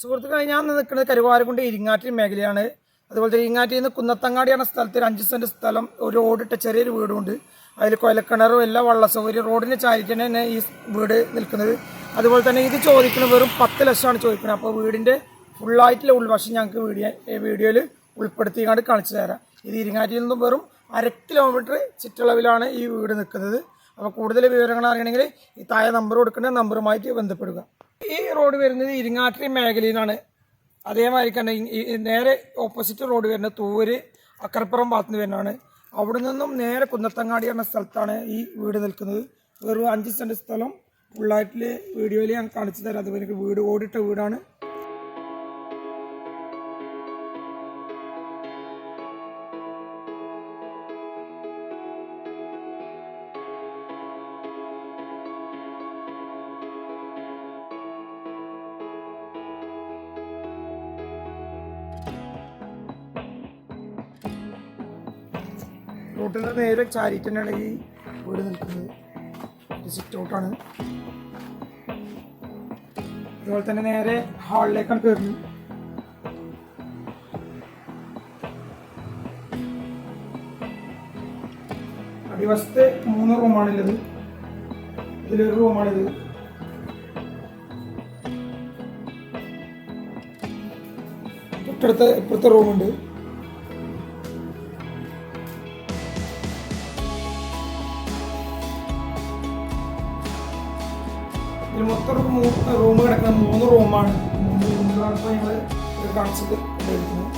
സുഹൃത്തുക്കളെ ഞാൻ നിൽക്കുന്നത് കരുവാരക്കുണ്ട് ഇരിങ്ങാറ്റിൻ മേഖലയാണ്. അതുപോലെ തന്നെ ഇരിങ്ങാറ്റിൽ നിന്ന് കുന്നത്തങ്ങാടി എന്ന സ്ഥലത്ത് ഒരു അഞ്ച് സെന്റ് സ്ഥലം ഒരു ഓടിട്ട ചെറിയൊരു വീടുണ്ട്. അതിൽ കൊലക്കിണറും എല്ലാ വള്ള സൗകര്യം റോഡിന് ചാരിക്കണ തന്നെ ഈ വീട് നിൽക്കുന്നത്. അതുപോലെ തന്നെ ഇത് ചോദിക്കുന്നത് വെറും പത്ത് ലക്ഷമാണ് ചോദിക്കുന്നത്. അപ്പോൾ വീടിന്റെ ഫുള്ളായിട്ടുള്ള ഉൾവശം ഞങ്ങൾക്ക് വീഡിയോ വീഡിയോയിൽ ഉൾപ്പെടുത്തി കണ്ട് കാണിച്ചു തരാം. ഇത് ഇരിങ്ങാറ്റിൽ നിന്നും വെറും അര കിലോമീറ്റർ ചുറ്റളവിലാണ് ഈ വീട് നിൽക്കുന്നത്. അപ്പോൾ കൂടുതൽ വിവരങ്ങൾ അറിയണമെങ്കിൽ ഈ താഴെ നമ്പർ കൊടുക്കേണ്ട നമ്പറുമായിട്ട് ബന്ധപ്പെടുക. ഈ റോഡ് വരുന്നത് ഇരിങ്ങാട്ടി മേഖലയിൽ നിന്നാണ് അതേമാതിരി തന്നെ നേരെ ഓപ്പോസിറ്റ് റോഡ് വരുന്ന തൂര് അക്കരപ്പുറം ഭാഗത്ത് നിന്ന് വരുന്നതാണ്. അവിടെ നിന്നും നേരെ കുന്നത്തങ്ങാടി എന്ന സ്ഥലത്താണ് ഈ വീട് നിൽക്കുന്നത്. വെറും അഞ്ച് സെന്റ് സ്ഥലം ഫുള്ളായിട്ടുള്ള വീഡിയോയിൽ ഞാൻ കാണിച്ചു തരാം. അതുപോലെ വീട് ഓടിട്ട വീടാണ്. റോട്ടിൽ നിന്ന് നേരെ തന്നെയാണ് ഈ വീട് നിൽക്കുന്നത്. സിറ്റ് ഔട്ടാണ് അതുപോലെ തന്നെ നേരെ ഹാളിലേക്കാണ് കയറുന്നത് അടിവശത്തെ മൂന്ന് റൂമാണുള്ളത് ഇതിലൊരു റൂമാണിത് തൊട്ടടുത്ത ഇപ്പുറത്തെ റൂമുണ്ട് ഇതിൽ മൊത്തം ഒരു മൂന്ന് റൂം കിടക്കുന്ന മൂന്ന് റൂമാണ് മൂന്ന് റൂമുകളാണ് ഇപ്പോൾ ഞങ്ങൾ കാണിച്ചത്. ഉപയോഗിക്കുന്നത്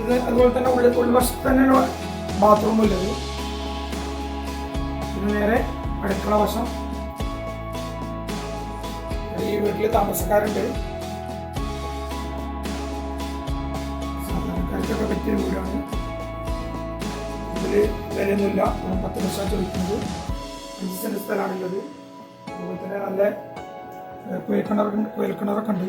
ഇത് അതുപോലെ തന്നെ ഉള്ളിൽ ഉൾവശത്ത് തന്നെയാണ് ബാത്റൂം ഉള്ളത്. പിന്നെ നേരെ അടുക്കള വശം. ഈ വീട്ടിൽ താമസക്കാരുണ്ട്. സാധാരണക്കാർക്കൊക്കെ പറ്റിയ വീടാണ്. ഇതിൽ വിലയൊന്നുമില്ല പത്ത് ലക്ഷം ചോദിക്കുന്നത് അഞ്ച് സെന്റ് സ്ഥലമാണുള്ളത്. അതുപോലെ തന്നെ നല്ല കുഴൽക്കിണർ കുഴൽക്കിണറൊക്കെ ഉണ്ട്.